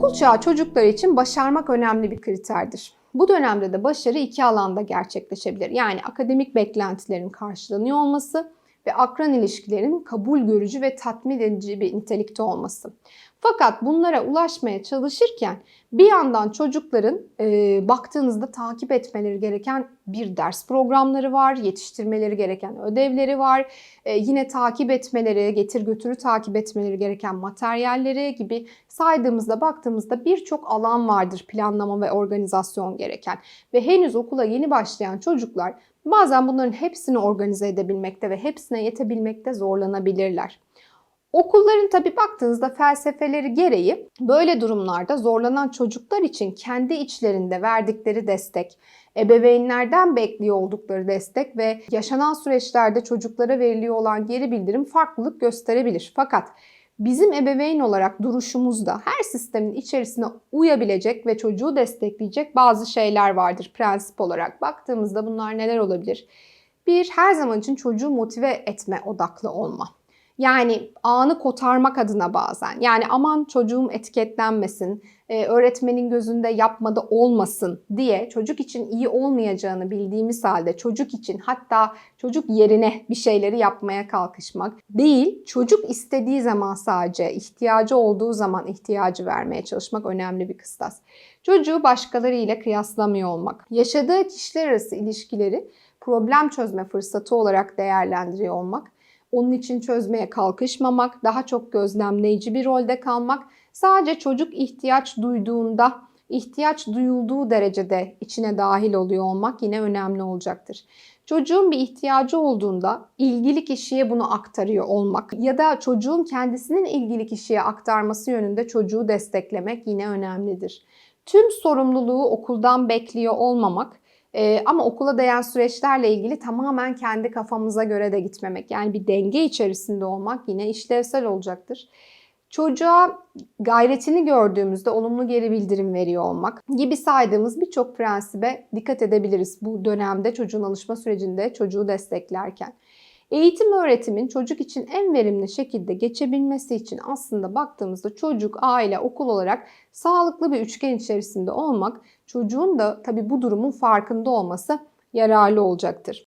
Okul çağı çocuklar için başarmak önemli bir kriterdir. Bu dönemde de başarı iki alanda gerçekleşebilir. Yani akademik beklentilerin karşılanıyor olması ve akran ilişkilerinin kabul görücü ve tatmin edici bir nitelikte olması. Fakat bunlara ulaşmaya çalışırken bir yandan çocukların e, baktığınızda takip etmeleri gereken bir ders programları var, yetiştirmeleri gereken ödevleri var, e, yine takip etmeleri, getir götürü takip etmeleri gereken materyalleri gibi saydığımızda baktığımızda birçok alan vardır planlama ve organizasyon gereken. Ve henüz okula yeni başlayan çocuklar bazen bunların hepsini organize edebilmekte ve hepsine yetebilmekte zorlanabilirler. Okulların tabii baktığınızda felsefeleri gereği böyle durumlarda zorlanan çocuklar için kendi içlerinde verdikleri destek, ebeveynlerden bekliyor oldukları destek ve yaşanan süreçlerde çocuklara veriliyor olan geri bildirim farklılık gösterebilir. Fakat bizim ebeveyn olarak duruşumuzda her sistemin içerisine uyabilecek ve çocuğu destekleyecek bazı şeyler vardır prensip olarak. Baktığımızda bunlar neler olabilir? Bir, her zaman için çocuğu motive etme odaklı olma. Yani anı kotarmak adına bazen. Yani aman çocuğum etiketlenmesin, e, öğretmenin gözünde yapmadı olmasın diye çocuk için iyi olmayacağını bildiğimiz halde çocuk için hatta çocuk yerine bir şeyleri yapmaya kalkışmak değil, çocuk istediği zaman sadece ihtiyacı olduğu zaman ihtiyacı vermeye çalışmak önemli bir kıstas. Çocuğu başkalarıyla kıyaslamıyor olmak, yaşadığı kişiler arası ilişkileri problem çözme fırsatı olarak değerlendiriyor olmak, onun için çözmeye kalkışmamak, daha çok gözlemleyici bir rolde kalmak, sadece çocuk ihtiyaç duyduğunda, ihtiyaç duyulduğu derecede içine dahil oluyor olmak yine önemli olacaktır. Çocuğun bir ihtiyacı olduğunda ilgili kişiye bunu aktarıyor olmak ya da çocuğun kendisinin ilgili kişiye aktarması yönünde çocuğu desteklemek yine önemlidir. Tüm sorumluluğu okuldan bekliyor olmamak ee, ama okula değen süreçlerle ilgili tamamen kendi kafamıza göre de gitmemek. Yani bir denge içerisinde olmak yine işlevsel olacaktır. Çocuğa gayretini gördüğümüzde olumlu geri bildirim veriyor olmak gibi saydığımız birçok prensibe dikkat edebiliriz bu dönemde çocuğun alışma sürecinde çocuğu desteklerken. Eğitim öğretimin çocuk için en verimli şekilde geçebilmesi için aslında baktığımızda çocuk, aile, okul olarak sağlıklı bir üçgen içerisinde olmak çocuğun da tabii bu durumun farkında olması yararlı olacaktır.